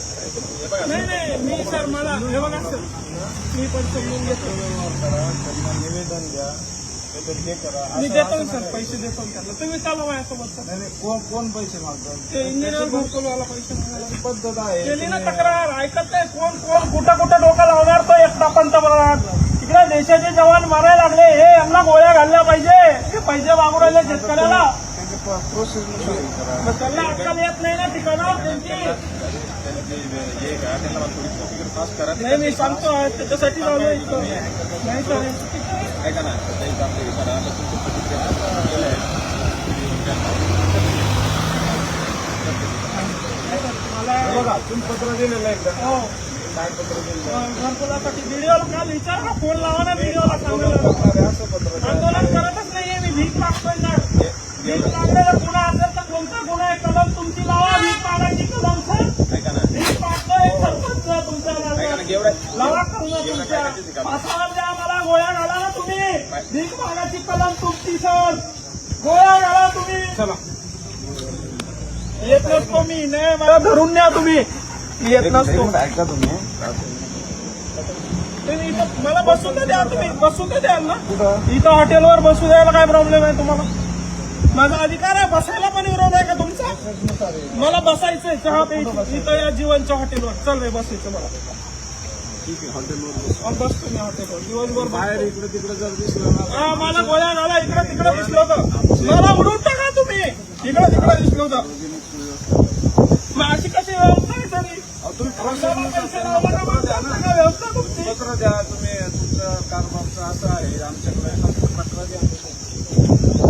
नाही नाही मी सर मला हे बघा सर. मी पण समजून घेतो. करा त्यांना निवेदन द्या काहीतरी हे करा मी असं- देतो असं सर नाही. पैसे देतो ना त्यांना तुम्ही चालू माझ्यासोबत सर. नाही नाही, कोण कोण पैसे मागतात ते इंजिनियर पैसे मागायला त्याची पद्धत आहे केली ना तुम्ही- तक्रार ऐकत नाही कोण कोण कुठं कुठं डोकं लावणार तो एकटा पंतप्रधान. तिकडे देशाचे जवान मारायला लागले. हे यांना गोळ्या घालल्या पाहिजे. हे पैसे मागू राहिले शेतकऱ्याला. प्रोसेस मग त्यांना अक्कल येत नाही ना ठिकाणावर त्यांची मी सांगतो त्याच्यासाठी नाही आहे. ऐका ना. मला बघा तुम्ही पत्र दिलेलं आहे एकदा हो काय पत्र दिलेलं? घरकुलासाठी व्हिडिओला काल विचार ना फोन लावा ना व्हिडिओला सांगायला करणार आहे असं पत्र द्या. आंदोलन करतच नाहीये मी भीक मागतोय ना भीक मागलेला गुन्हा असेल तर कोणता गुन्हा आहे? कलम तुमची लावा भीक मागायची कलम सर ऐका ना. सरपंच तुमच्या लावा कलम तुमच्या. द्या मला गोळ्या घाला ना तुम्ही. मागायची कलम तुमची सर. गोळ्या घाला तुम्ही. चला. येत नसतो मी. नाही मला धरून न्या तुम्ही. येत नसतो. ऐका तुम्ही. तुम्ही इथं मला बसून तर द्या तुम्ही. बसून तर द्याल ना. कुठं? इथं हॉटेलवर बसू द्यायला काय प्रॉब्लेम आहे तुम्हाला? माझा अधिकार आहे बसायला पण विरोध आहे का तुमचा? मला बसायचंय चहा प्यायची इथं या जीवनच्या हॉटेलवर. चल रे बसायचं मला. ठीक आहे हॉटेलवर बसतो मी हॉटेलवर. दिवसभर बाहेर इकडे तिकडे जर दिसलं मला गोळ्या घाला इकडे तिकडे दिसलं होतं. मला उडून टाका तुम्ही. इकडे तिकडे दिसलं होतं. मग अशी कशी व्यवस्था आहे तरी? पत्र द्या तुम्ही तुमचा कारभारचा असं आहे आमच्याकडे पत्र द्या.